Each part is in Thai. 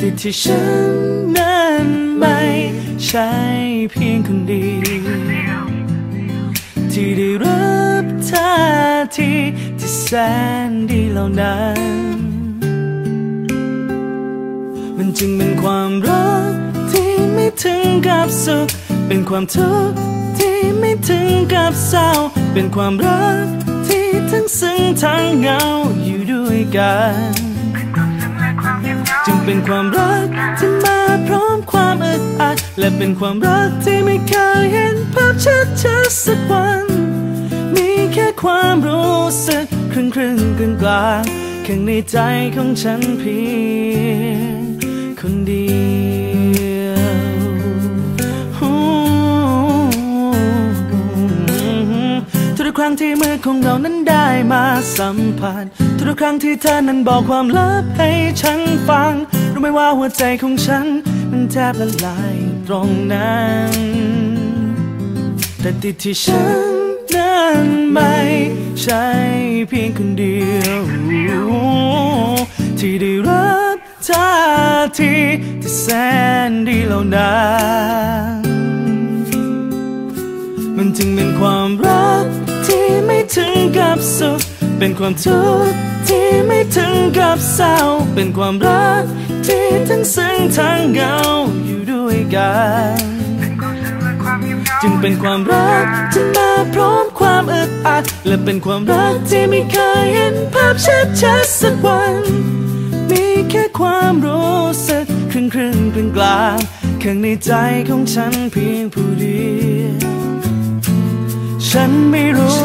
ต่ติดที่ฉันนั้นไม่ใช่เพียงคนเดียวที่ได้รับท่าทีที่แสนดีเหล่านั้น มันจึงเป็นความรักที่ไม่ถึงกับสุข เป็นความทุกข์ที่ไม่ถึงกับเศร้า เป็นความรักที่ทั้งซึ้งทั้งเหงาอยู่ด้วยกัน จึงเป็นความรักที่มาพร้อมความอึดอัด และเป็นความรักที่ไม่เคยเห็นภาพชัดชัดสักวัน มีแค่ความรู้สึกครึ่งครึ่งกลางกลางๆข้างในใจของฉันเพียงคนเดียว ครั้งที่มือของเรานั้นได้มาสัมผัสทุกครั้งที่เธอนั้นบอกความลับให้ฉันฟัง รู้ไหมว่าหัวใจของฉัน มันแทบละลายตรงนั้น แต่ติดที่ฉันนั้นไม่ใช่เพียงคนเดียว ที่ได้รับท่าทีที่แสนดีเหล่านั้นมันจึงเป็นความรัก ไม่ถึงกับสุขเป็นความทุกข์ที่ไม่ถึงกับเศร้า เป็นความรักที่ทั้งซึ้งทั้งเหงาอยู่ด้วยกันจึงเป็นความรักที่มาพร้อมความอึดอัด และเป็นความรักที่ไม่เคยเห็นภาพชัดชัดสักวัน มีแค่ความรู้สึกครึ่งครึ่งกลางกลางข้างในใจของฉันเพียงผู้เดียว ฉันไม่รู้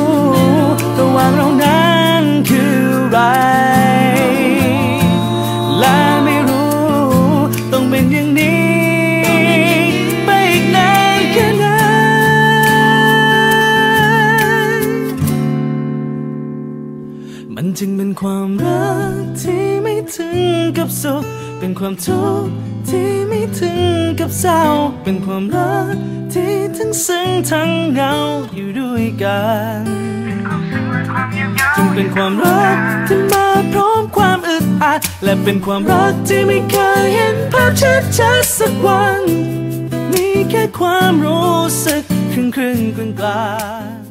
ระหว่างเรานั้นคืออะไร และไม่รู้ต้องเป็นอย่างนี้ ไปอีกนานแค่ไหนมันจึงเป็นความรักที่ไม่ถึงกับสุข เป็นความทุกข์ที่ไม่ถึง กับเศร้า เป็นความรักที่ทั้งซึ้งทั้งเหงาอยู่ด้วยกันจึงเป็นความรักที่มาพร้อมความอึดอัด และเป็นความรักที่ไม่เคยเห็นภาพชัดชัดสักวัน มีแค่ความรู้สึกครึ่งครึ่งกลางกลาง